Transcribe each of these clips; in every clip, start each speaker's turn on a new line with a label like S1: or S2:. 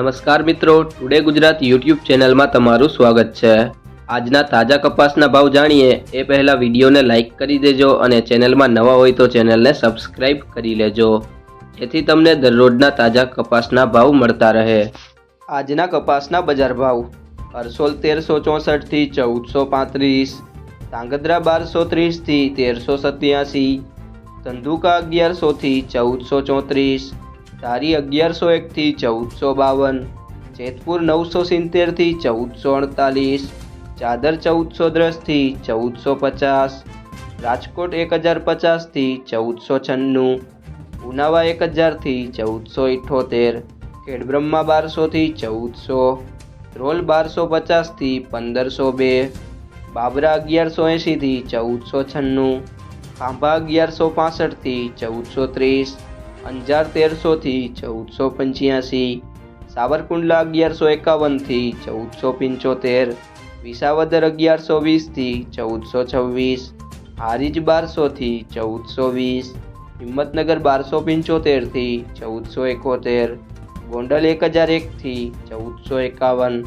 S1: નમસ્કાર મિત્રો. Today Gujarat YouTube ચેનલમાં તમારું સ્વાગત છે. આજના તાજા કપાસના ભાવ જાણીએ. એ પહેલા વિડીયોને લાઇક કરી દેજો અને ચેનલમાં નવા હોય તો ચેનલને સબસ્ક્રાઇબ કરી લેજો. જેથી તમને દરરોજના તાજા કપાસના ભાવ મળતા રહે. આજના કપાસના બજાર ભાવ. અરસોલ તેરસો ચોસઠથી ચૌદસો પાંત્રીસ. ધાંગધ્રા બારસો ત્રીસથી તેરસો સત્યાસી. ધંધુકા અગિયારસોથી ચૌદસો ચોત્રીસ. ધારી અગિયારસો એકથી ચૌદસો બાવન, જેતપુર નવસો સિત્તેરથી ચૌદસો અડતાલીસ, ચાદર ચૌદસો દસથી ચૌદસો પચાસ, રાજકોટ એક હજાર પચાસથી ચૌદસો છન્નું, ઉનાવા એક હજારથી ચૌદસો ઇઠ્ઠોતેર ખેડબ્રહ્મા બારસોથી ચૌદસો રોલ બારસો પચાસથી પંદરસો બે, બાબરા અગિયારસો એંશીથી ચૌદસો છન્નું, ખાંભા અગિયારસો પાસઠથી ચૌદસો ત્રીસ અંજાર તેરસોથી ચૌદસો પંચ્યાસી, સાવરકુંડલા અગિયારસો એકાવનથી ચૌદસો પંચોતેર, વિસાવદર અગિયારસો વીસથી ચૌદસો છવ્વીસ, હારીજ બારસોથી ચૌદસો વીસ, હિંમતનગર બારસો પંચોતેરથી ચૌદસો એકોતેર, ગોંડલ એક હજાર એકથી ચૌદસો એકાવન,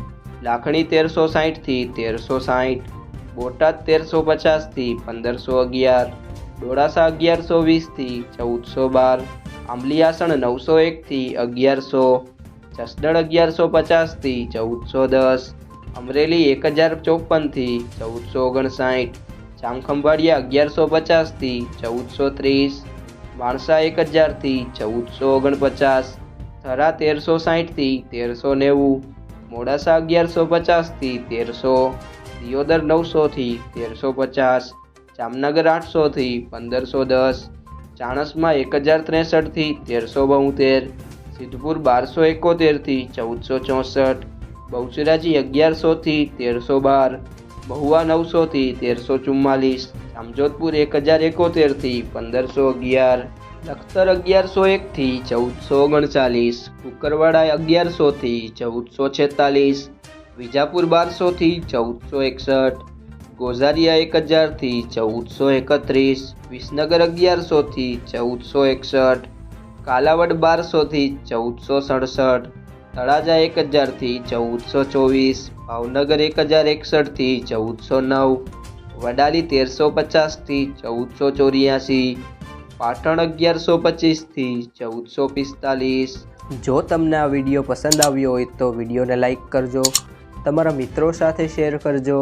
S1: લાખણી તેરસો સાહીઠથી તેરસો સાહીઠ બોટાદ તેરસો પચાસથી પંદરસો અગિયાર, ડોળાસા અગિયારસો વીસથી ચૌદસો બાર આંબલીયાસણ નવસો એકથી અગિયારસો, જસદણ અગિયારસો પચાસથી ચૌદસો દસ, અમરેલી એક હજાર ચોપનથી ચૌદસો ઓગણસાઠ, જામખંભાળિયા અગિયારસો પચાસથી ચૌદસો ત્રીસ માણસા એક હજારથી ચૌદસો ઓગણપચાસ, થરા તેરસો સાહીઠથી તેરસો નેવું, મોડાસા અગિયારસો પચાસથી તેરસો, દિયોદર નવસોથી તેરસો પચાસ, જામનગર આઠસોથી પંદરસો દસ ચાણસમાં એક હજાર ત્રેસઠથી તેરસો બોતેર સિદ્ધપુર બારસો એકોતેરથી ચૌદસો ચોસઠ, બહુચરાજી અગિયારસોથી તેરસો બાર, બહુવા નવસોથી તેરસો ચુમ્માલીસ, જામજોધપુર એક હજાર એકોતેરથી પંદરસો અગિયાર, લખતર અગિયારસો એકથી ચૌદસો ઓગણચાલીસ, કુકરવાડા અગિયારસોથી ચૌદસો છેતાલીસ, વિજાપુર બારસોથી ચૌદસો એકસઠ ગોઝારિયા એક હજારથી ચૌદસો એકત્રીસ, વિસનગર અગિયારસોથી ચૌદસો એકસઠ, કાલાવડ બારસોથી ચૌદસો સડસઠ, તળાજા એક હજારથી ચૌદસો ચોવીસ, ભાવનગર એક હજાર એકસઠથી ચૌદસો નવ, વડાલી તેરસો પચાસથી ચૌદસો ચોર્યાસી, પાટણ અગિયારસો પચીસથી ચૌદસો પિસ્તાલીસ. જો તમને આ વીડિયો પસંદ આવ્યો હોય તો વિડીયોને લાઈક કરજો, તમારા મિત્રો સાથે શેર કરજો